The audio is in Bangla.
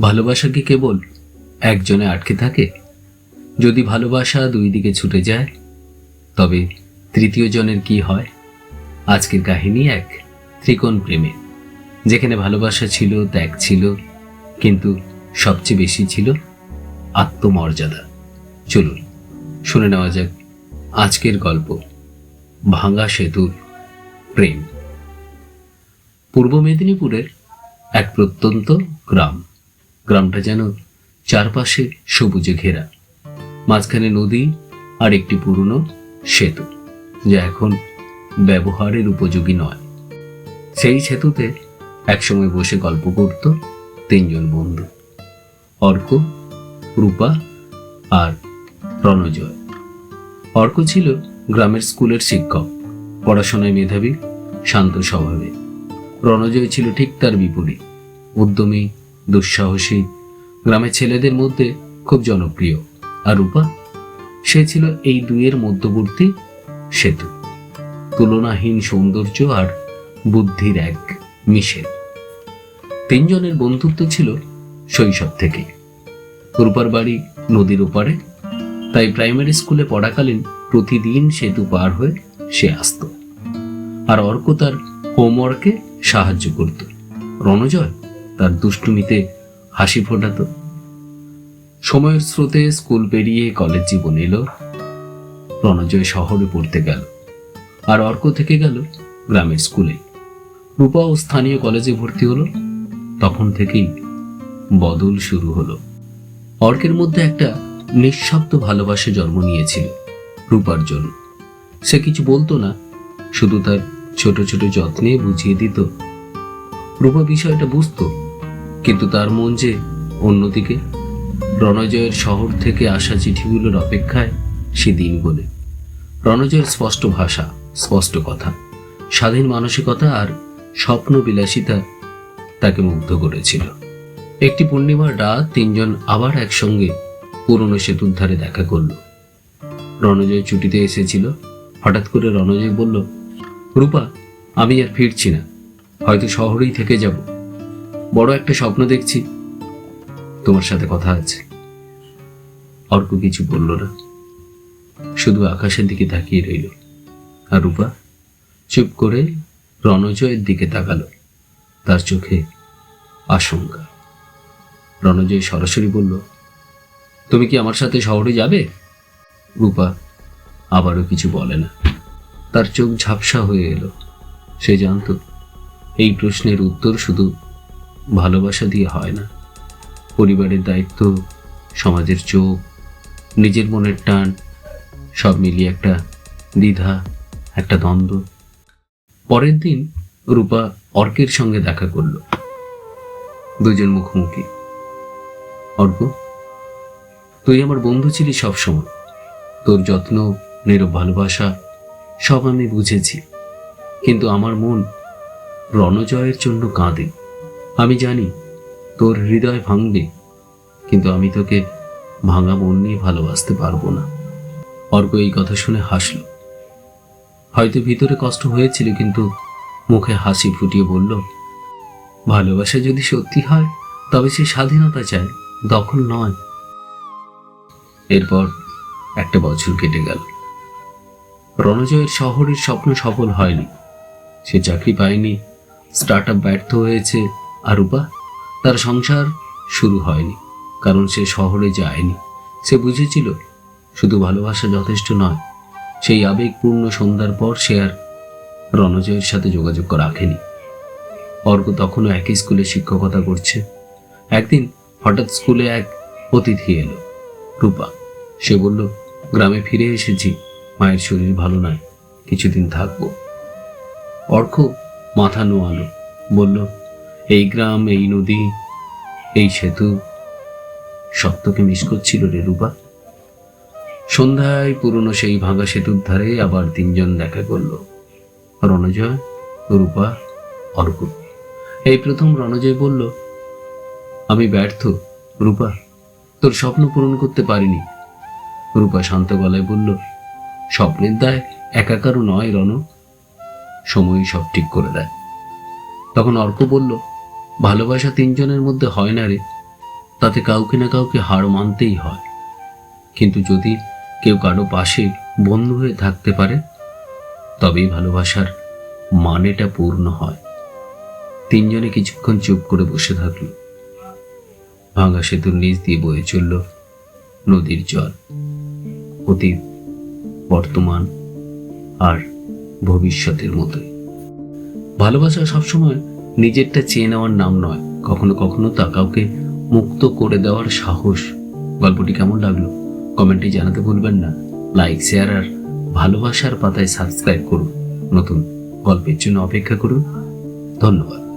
ভালোবাসা কি কেবল একজনে আটকে থাকে? যদি ভালোবাসা দুই দিকে ছুটে যায়, তবে তৃতীয় জনের কি হয়? আজকের কাহিনী এক ত্রিকোণ প্রেমে, যেখানে ভালোবাসা ছিল, ত্যাগ ছিল, কিন্তু সবচেয়ে বেশি ছিল আত্মমর্যাদা। চলুন, শুনে নেওয়া যাক আজকের গল্প, ভাঙা সেতুর প্রেম। পূর্ব মেদিনীপুরের এক প্রত্যন্ত গ্রাম। গ্রামটা যেন চারপাশে সবুজে ঘেরা। মাঝখানে নদী আর একটি পুরনো সেতু, যা এখন ব্যবহারের উপযোগী নয়। সেই সেতুতে একসময় বসে গল্প করত তিনজন বন্ধু, অর্ক, রূপা আর রণজয় অর্ক ছিল গ্রামের স্কুলের শিক্ষক, পড়াশোনায় মেধাবী, শান্ত স্বভাবে। রণজয় ছিল ঠিক তার বিপরীত, উদ্যমী দুঃসাহসী। গ্রামের ছেলেদের মধ্যে খুব জনপ্রিয়। আর রূপা? সে ছিল এই দুইয়ের মধ্যবর্তী সেতু। তুলনাহীন সৌন্দর্য আর বুদ্ধির এক মিশেল। তিনজনের বন্ধুত্ব ছিল শৈশব থেকে। রূপার বাড়ি নদীর ওপারে, তাই প্রাইমারি স্কুলে পড়াকালীন প্রতিদিন সেতু পার হয়ে সে আসতো। আর অর্ক তার হোমওয়ার্কে সাহায্য করত। রণজয় তার দুষ্টুমিতে হাসি ফোটাতো। সময়ের স্রোতে স্কুল পেরিয়ে কলেজ জীবন এলো। রণজয় শহরে পড়তে গেল আর অর্ক থেকে গেল গ্রামের স্কুলে। রূপাও স্থানীয় কলেজে ভর্তি হলো। তখন থেকেই বদল শুরু হলো। অর্কের মধ্যে একটা নিঃশব্দ ভালোবাসা জন্ম নিয়েছিল রূপার জন্য। সে কিছু বলতো না, শুধু তার ছোট ছোট যত্নে বুঝিয়ে দিত। রূপা বিষয়টা বুঝতো কিন্তু তার মন যে অন্যদিকে, রণজয়ের শহর থেকে আসা চিঠিগুলোর অপেক্ষায় সে দিন বলে রণজয়ের স্পষ্ট ভাষা, স্পষ্ট কথা, স্বাধীন মানসিকতা আর স্বপ্ন বিলাসিতা তাকে মুগ্ধ করেছিল। একটি পূর্ণিমার রাত তিনজন আবার একসঙ্গে পুরনো সেতুর ধারে দেখা করল। রণজয় ছুটিতে এসেছিল। হঠাৎ করে রণজয় বলল, রূপা, আমি আর ফিরছি না। হয়তো শহরেই থেকে যাব। বড় একটা স্বপ্ন দেখছি। তোমার সাথে কথা আছে। অর্ক কিছু বলল না। শুধু আকাশের দিকে তাকিয়ে রইল। আর রূপা চুপ করে রণজয়ের দিকে তাকালো। তার চোখে আশঙ্কা। রণজয় সরাসরি বলল, তুমি কি আমার সাথে শহরে যাবে? রূপা আবারও কিছু বলে না। তার চোখ ঝাপসা হয়ে এলো। সে জানত, এই প্রশ্নের উত্তর শুধু ভালোবাসা দিয়ে হয় না। পরিবারের দায়িত্ব, সমাজের চোখ, নিজের মনের টান, সব মিলিয়ে একটা দ্বিধা, একটা দ্বন্দ্ব। পরের দিন রূপা অর্কের সঙ্গে দেখা করল। দুজন মুখোমুখি। অর্ক, তুই আমার বন্ধু ছিলি সবসময়। তোর যত্ন, নীরব ভালোবাসা, সব আমি বুঝেছি। কিন্তু আমার মন রণজয়ের জন্য কাঁদে। আমি জানি তোর হৃদয় ভাঙবে, কিন্তু আমি তোকে ভাঙা মন নিয়ে ভালোবাসতে পারব না। অর্ক এই কথা শুনে হাসল। হয়তো ভিতরে কষ্ট হয়েছিল, কিন্তু মুখে হাসি ফুটিয়ে বলল, ভালোবাসা যদি সত্যি হয়, তবে সে স্বাধীনতা চায়, দখল নয়। এরপর একটা বছর কেটে গেল। রণজয়ের শহরের স্বপ্ন সফল হয়নি। সে চাকরি পায়নি স্টার্ট আপ ব্যর্থ হয়েছে আর তার সংসার শুরু হয়নি, কারণ সে শহরে যায়নি। সে বুঝেছিল, শুধু ভালোবাসা যথেষ্ট নয়, সেই আবেগপূর্ণ সন্ধ্যার পর সে আর রণজয়ের সাথে যোগাযোগ রাখেনি। অর্ক তখনও একই স্কুলে শিক্ষকতা করছে। একদিন হঠাৎ স্কুলে এক অতিথি এলো। রূপা, সে বলল, গ্রামে ফিরে এসেছি, মায়ের শরীর ভালো নয়, কিছুদিন থাকব। অর্ক মাথা নোয়ালো, বলল এই গ্রাম, এই নদী, এই সেতু সত্যকে মিস করছিল রে রূপা। সন্ধ্যায় পুরনো সেই ভাঙা সেতুর ধারে আবার তিনজন দেখা করল, রণজয়, রূপা, অর্ক। এই প্রথম রণজয় বলল, আমি ব্যর্থ, রূপা, তোর স্বপ্ন পূরণ করতে পারিনি। রূপা শান্ত গলায় বলল, স্বপ্নের দায় একাকারও নয় রণ সময় সব ঠিক করে দেয়। তখন অর্ক বলল ভালোবাসা তিনজনের মধ্যে হয় না রে। তাতে কাউকে না কাউকে হার মানতেই হয়। কিন্তু যদি কেউ কারও পাশে বন্ধু হয়ে থাকতে পারে, তবেই ভালোবাসার মানেটা পূর্ণ হয়। তিনজনে কিছুক্ষণ চুপ করে বসে থাকল। ভাঙা সেতুর নিচ দিয়ে বয়ে চলল নদীর জল। অতীত, বর্তমান আর ভবিষ্যতের মতোই। ভালোবাসা সবসময় নিজেরটা চেয়ে নেওয়ার নাম নয়। কখনো কখনো তা কাউকে মুক্ত করে দেওয়ার সাহস। গল্পটি কেমন লাগল? কমেন্টে জানাতে ভুলবেন না। লাইক, শেয়ার আর ভালোবাসার পাতায় সাবস্ক্রাইব করুন। নতুন গল্পের জন্য অপেক্ষা করুন। ধন্যবাদ।